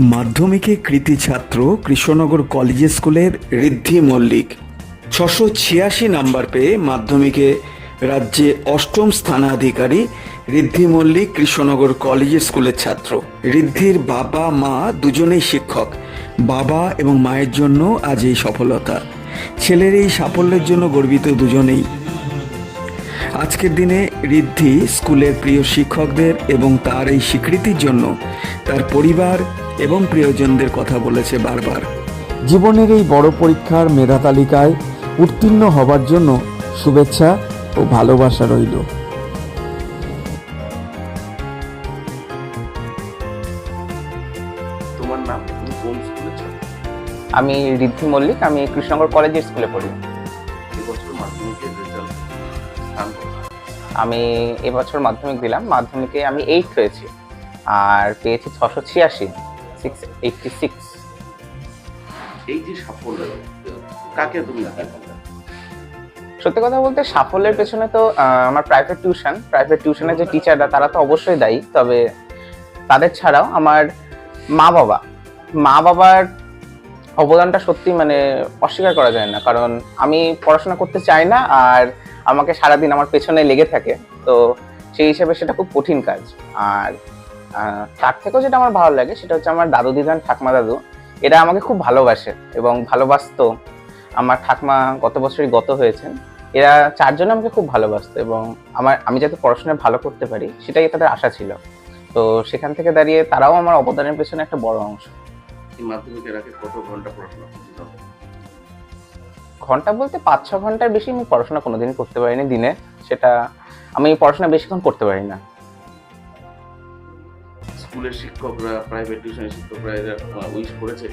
মাধ্যমিকে কৃতি ছাত্র কৃষ্ণনগর কলেজ স্কুলের ঋদ্ধি মল্লিক। ছশো ছিয়াশি নাম্বার পেয়ে মাধ্যমিকে রাজ্যে অষ্টম স্থানাধিকারী ঋদ্ধি মল্লিক কৃষ্ণনগর কলেজ স্কুলের ছাত্র। ঋদ্ধির বাবা, মা দুজনেই শিক্ষক। বাবা এবং মায়ের জন্য আজ এই সফলতা। ছেলের এই সাফল্যের জন্য গর্বিত দুজনেই। আজকের দিনে ঋদ্ধি স্কুলের প্রিয় শিক্ষকদের এবং তার এই স্বীকৃতির জন্য তার পরিবার এবং প্রিয়জনদের কথা বলেছে বারবার। জীবনের এই বড় পরীক্ষার মেধা তালিকায় উত্তীর্ণ হবার জন্য শুভেচ্ছা ও ভালোবাসা রইল। তোমার নাম তুমি কোন স্কুলে আমি ঋদ্ধি মল্লিক আমি কৃষ্ণনগর কলেজের স্কুলে পড়ি। এবছর মাধ্যমিকের রেজাল্ট আমি এবছর মাধ্যমিক দিলাম মাধ্যমিকে আমি এইট হয়েছি আর পেয়েছি ছশো ছিয়াশি। সিক্স এইটটি সিক্স এই যে সাফল্য কাকে তুমি সত্যি কথা বলতে সাফল্যের পেছনে তো আমার প্রাইভেট টিউশন প্রাইভেট টিউশনের যে টিচাররা তারা তো অবশ্যই দায়ী তবে তাদের ছাড়াও আমার মা বাবা। মা বাবার অবদানটা সত্যি মানে অস্বীকার করা যায় না কারণ আমি পড়াশোনা করতে চাই না আর আমাকে সারাদিন আমার পেছনে লেগে থাকে তো সেই হিসাবে সেটা খুব কঠিন কাজ। আর তার থেকেও যেটা আমার ভালো লাগে সেটা হচ্ছে আমার দাদু দিদান ঠাকমা দাদু। এরা আমাকে খুব ভালোবাসে এবং ভালোবাসতো। আমার ঠাকমা গত বছরই গত হয়েছেন। এরা চারজন আমাকে খুব ভালোবাসতো এবং আমার আমি যাতে পড়াশোনায় ভালো করতে পারি সেটাই তাদের আশা ছিল। তো সেখান থেকে দাঁড়িয়ে তারাও আমার অবদানের পেছনে একটা বড় অংশ। মাধ্যমিকের আগে কত ঘণ্টা পড়াশোনা ঘণ্টা বলতে পাঁচ ছ ঘণ্টার বেশি আমি পড়াশোনা কোনোদিন করতে পারিনি দিনে। সেটা আমি পড়াশোনা বেশিক্ষণ করতে পারি না। স্কুলের শিক্ষকরা প্রাইভেট টিউশনের শিক্ষকরা এরা উইশ করেছে?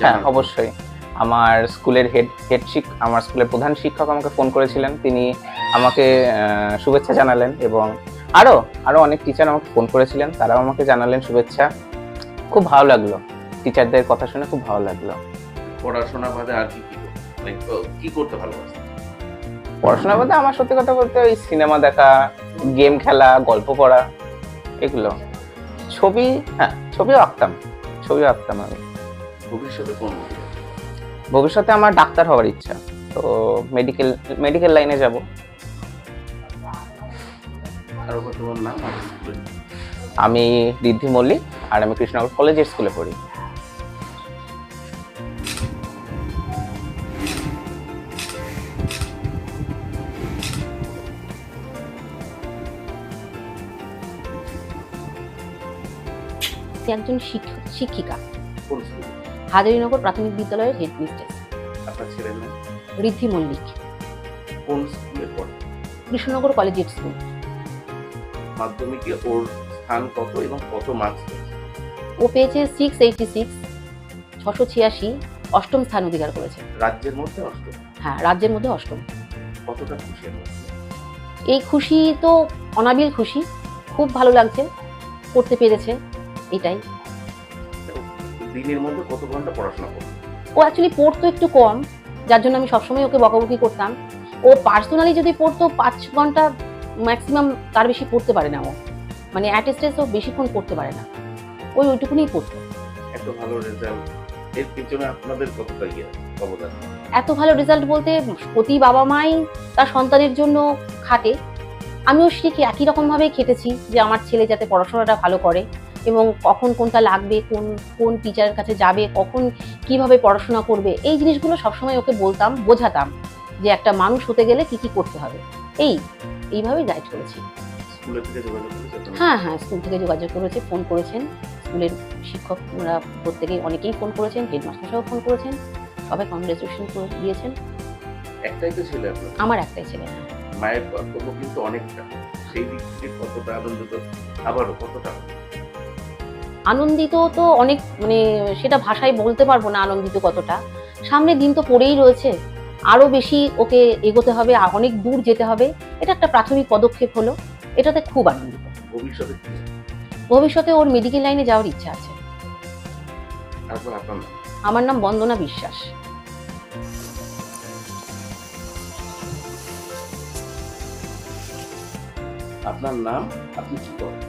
হ্যাঁ অবশ্যই। আমার স্কুলের হেড হেড শিক আমার স্কুলের প্রধান শিক্ষক আমাকে ফোন করেছিলেন। তিনি আমাকে শুভেচ্ছা জানালেন এবং আরও আরও অনেক টিচার আমাকে ফোন করেছিলেন। তারাও আমাকে জানালেন শুভেচ্ছা। খুব ভালো লাগল। টিচারদের কথা শুনে খুব ভালো লাগল। পড়াশোনা বাদে আর কি কি করতে? Like, ও, কি করতে ভালোবাসে পড়াশোনা বলতে আমার সত্যি কথা বলতে ওই সিনেমা দেখা গেম খেলা গল্প পড়া এগুলো। ছবি হ্যাঁ ছবিও আঁকতাম ছবিও আঁকতাম আমি। ভবিষ্যতে কোন ভবিষ্যতে আমার ডাক্তার হওয়ার ইচ্ছা তো মেডিকেল মেডিকেল লাইনে যাব। আমি ঋদ্ধি মল্লিক আর আমি কৃষ্ণনগর কলেজের স্কুলে পড়ি। একজন শিক্ষক। শিক্ষিকা হাজারীনগর প্রাথমিক বিদ্যালয়ের হেড মিস্ট্রেস আপনার ছেলের নাম? ঋদ্ধি মল্লিক। কোন স্কুলে পড়ে? কৃষ্ণনগর কলেজিয়েট স্কুল মাধ্যমিকে ওর স্থান কত এবং কত মার্কস ও পেয়েছে সিক্স এইটি সিক্স ছশো ছিয়াশি অষ্টম স্থান অধিকার করেছে। রাজ্যের মধ্যে অষ্টম? হ্যাঁ রাজ্যের মধ্যে অষ্টম। কতটা খুশি এই খুশি তো অনাবিল খুশি খুব ভালো লাগছে করতে পেরেছে। এটাই। দিনের মধ্যে কত ঘণ্টা পড়াশোনা করবে? ও অ্যাকচুয়ালি পড়তো একটু কম যার জন্য আমি সবসময় ওকে বকাবকি করতাম। ও পার্সোনালি যদি পড়তো পাঁচ ঘণ্টা ম্যাক্সিমাম তার বেশি পড়তে পারে না ও। মানে অ্যাট স্টেজ ও বেশিক্ষণ পড়তে পারে না। ওই ওইটুকুনি পড়তো। এত ভালো রেজাল্ট এর পিছনে আপনাদের কতটা ইয়ে অবদান? এত ভালো রেজাল্ট বলতে প্রতি বাবা মাই তার সন্তানের জন্য খাটে। আমিও শিখি একই রকমভাবেই খেটেছি যে আমার ছেলে যাতে পড়াশোনাটা ভালো করে। এবং কখন কোনটা লাগবে কোন কোন টিচারের কাছে যাবে কখন কীভাবে পড়াশোনা করবে এই জিনিসগুলো সবসময় ওকে বলতাম বোঝাতাম যে একটা মানুষ হতে গেলে কি কি করতে হবে। এই এইভাবেই গাইড করেছি? হ্যাঁ হ্যাঁ স্কুল থেকে যোগাযোগ করেছে ফোন করেছেন। স্কুলের শিক্ষকরা প্রত্যেকেই অনেকেই ফোন করেছেন হেডমাস্টাররাও ফোন করেছেন সবাই কংগ্রেচুলেশন করে দিয়েছেন। একটাই তো ছেলে আমার একটাই ছেলে। মায়ের কর্তব্য কিন্তু অনেকটা। সেই দিক থেকে কতটা আনন্দিত আবারও কতটা? আনন্দিত তো অনেক মানে সেটা ভাষায় বলতে পারব না আনন্দিত কতটা। সামনে দিন তো পড়েই রয়েছে। আরও বেশি ওকে এগোতে হবে আর অনেক দূর যেতে হবে। এটা একটা প্রাথমিক পদক্ষেপ হলো। এটাতে খুব আনন্দিত। ভবিষ্যতে ওর মেডিকেল লাইনে যাওয়ার ইচ্ছা আছে। আমার নাম বন্দনা বিশ্বাস। আপনার নাম? আপনি কি করেন?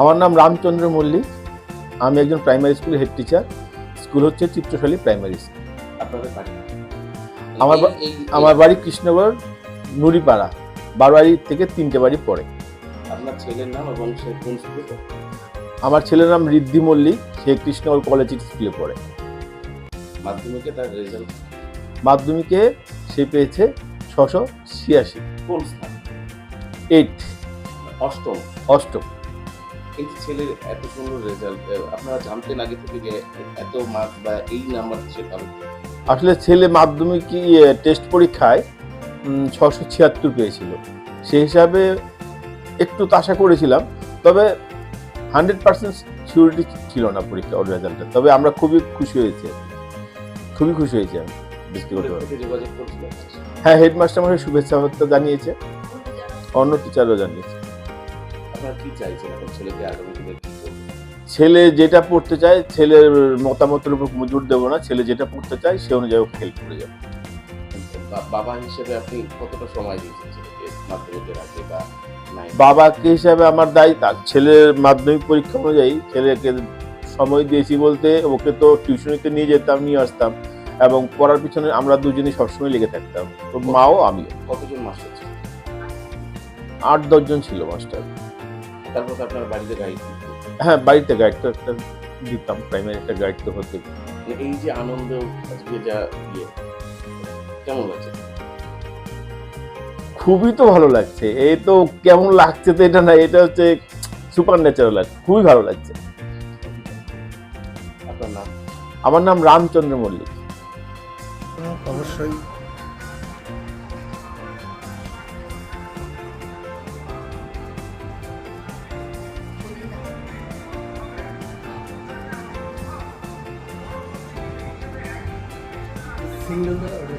আমার নাম রামচন্দ্র মল্লিক। আমি একজন প্রাইমারি স্কুলের হেড টিচার স্কুল হচ্ছে চিত্রশালী প্রাইমারি স্কুল আমার আমার বাড়ি কৃষ্ণগড় নুরিপাড়া বারোয়ারি থেকে তিনটে বাড়ি পড়ে। আপনার ছেলের নাম এবং সে কোন স্কুলে আমার ছেলের নাম ঋদ্ধি মল্লিক সে কৃষ্ণগড় কলেজ স্কুলে পড়ে। মাধ্যমিকে তার রেজাল্ট মাধ্যমিকে সে পেয়েছে ছশো ছিয়াশি। কোন স্থান? এইট অষ্টম। অষ্টম। কিন্তু ছেলের এত সুন্দর রেজাল্ট আপনারা জানতেন আগে থেকে যে এত মার্ক বা এই নাম্বার সে পাবে আসলে ছেলে মাধ্যমিক টেস্ট পরীক্ষায় ছশো ছিয়াত্তর পেয়েছিল। সেই হিসাবে একটু আশা করেছিলাম তবে হান্ড্রেড পার্সেন্ট সিউরিটি ছিল না পরীক্ষা ওর রেজাল্টে তবে আমরা খুবই খুশি হয়েছি। খুবই খুশি হয়েছি আমি ব্যক্তিগতভাবে। হ্যাঁ হেডমাস্টার আমাকে শুভেচ্ছা বার্তা জানিয়েছে। অন্য টিচারও জানিয়েছে। আপনারা কি চাইছেন এখন ছেলেকে আগামী দিনে কি ছেলে যেটা পড়তে চায় ছেলের মতামতের উপর মজুর দেবো না। ছেলে যেটা পড়তে চায় সে অনুযায়ী ওকে হেল্প করে যাবে। বাবা হিসেবে আপনি কতটা সময় দিয়েছেন ছেলেকে মাধ্যমিকের আগে বা বাবাকে হিসাবে আমার দায়িত্ব আর ছেলের মাধ্যমিক পরীক্ষা অনুযায়ী ছেলেকে সময় দিয়েছি বলতে ওকে তো টিউশনিতে নিয়ে যেতাম নিয়ে আসতাম এবং পড়ার পিছনে আমরা দুজনই সবসময় লেগে থাকতাম। ওর মাও আমিও। কতজন মাস্টার ছিল আট দশজন ছিল মাস্টার। তারপর আপনার বাড়িতে ছিল। হ্যাঁ বাড়িতে গাইড তো একটা দিতাম প্রাইমারি একটা গাইড তো হতে মানে এই যে আনন্দ আজকে যা ইয়ে কেমন লাগছে? খুবই তো ভালো লাগছে। এই তো কেমন লাগছে তো এটা না এটা হচ্ছে সুপার ন্যাচারাল লাগছে খুবই ভালো লাগছে। আপনার নাম? আমার নাম রামচন্দ্র মল্লিক। অবশ্যই। single